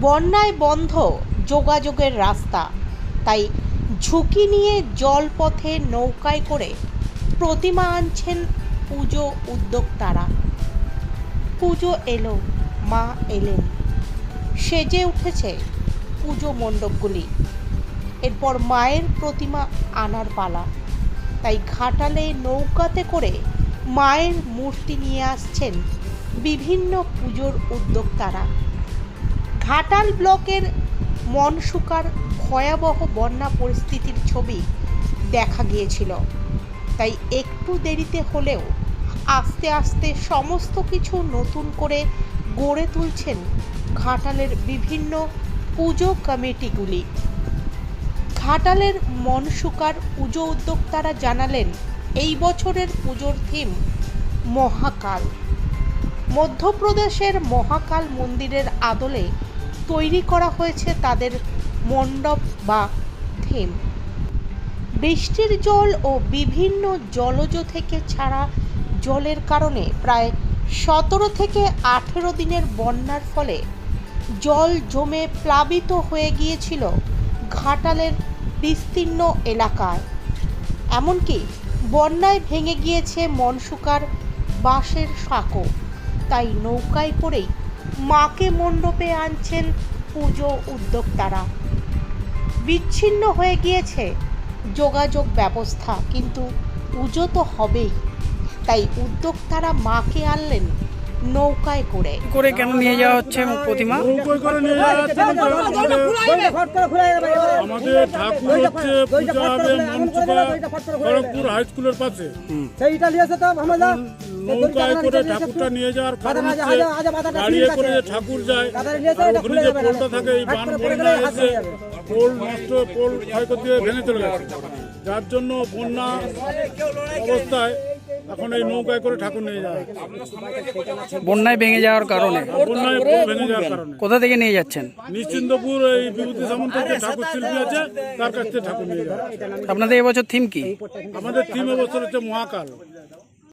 বন্যায় বন্ধ যোগাযোগের রাস্তা। তাই ঝুঁকি নিয়ে জলপথে নৌকায় করে প্রতিমা আনছেন পুজো উদ্যোক্তারা। পুজো এলো, মা এলেন। সেজে উঠেছে পুজো মণ্ডপগুলি। এরপর মায়ের প্রতিমা আনার পালা। তাই ঘাটালে নৌকাতে করে মায়ের মূর্তি নিয়ে আসছেন বিভিন্ন পুজোর উদ্যোক্তারা। ঘাটাল ব্লকের মনসুকার ভয়াবহ বন্যা পরিস্থিতির ছবি দেখা গিয়েছিল। তাই একটু দেরিতে হলেও আস্তে আস্তে সমস্ত কিছু নতুন করে গড়ে তুলছেন ঘাটালের বিভিন্ন পুজো কমিটিগুলি। ঘাটালের মনসুকার পুজো উদ্যোক্তারা জানালেন, এই বছরের পুজোর থিম মহাকাল। মধ্যপ্রদেশের মহাকাল মন্দিরের আদলে তৈরি করা হয়েছে তাদের মণ্ডপ বা থিম। বৃষ্টির জল ও বিভিন্ন জলজ থেকে ছাড়া জলের কারণে প্রায় সতেরো থেকে আঠেরো দিনের বন্যার ফলে জল জমে প্লাবিত হয়ে গিয়েছিল ঘাটালের বিস্তীর্ণ এলাকায়। এমনকি বন্যায় ভেঙে গিয়েছে মনসুকার বাঁশের সাঁকো। তাই নৌকায় করেই মাকে মণ্ডপে আনছেন পুজো উদ্যোক্তারা। বিচ্ছিন্ন হয়ে গিয়েছে যোগাযোগ ব্যবস্থা, কিন্তু পুজো তো হবেই। তাই উদ্যোক্তারা মাকে আনলেন নৌকায় করে করে কেন নিয়ে যাওয়া হচ্ছে প্রতিমা নৌকোয় করে নিয়ে যাওয়া হচ্ছে আমাদের ঠাকুর হচ্ছে পূজা হবে মনসুকা খড়গপুর হাই স্কুলের পাশে সেইটা আমরা নৌকায় করে ঠাকুরটা নিয়ে যাওয়ার কারণ হচ্ছে গাড়িয়ে করে যে ঠাকুর যায় আর ওখানে যে পোলটা থাকে এই বান বন্যা এসে পোল নষ্ট পোল ক্ষয়ক্ষতি ভেঙে চলে গেছে যার জন্য বন্যা অবস্থায় এখন এই নৌকায় করে ঠাকুর নিয়ে যাওয়া বন্যায় ভেঙে যাওয়ার কারণে? বন্যায় ভেঙে যাওয়ার কারণে। কোথা থেকে নিয়ে যাচ্ছেন? নিশ্চিন্দপুর এই বিভূতি সামন্ত যে ঠাকুর শিল্পী আছে তার কাছ থেকে ঠাকুর নিয়ে যাওয়া আপনাদের এবছর থিম কি? আমাদের থিম এবছর হচ্ছে মহাকাল।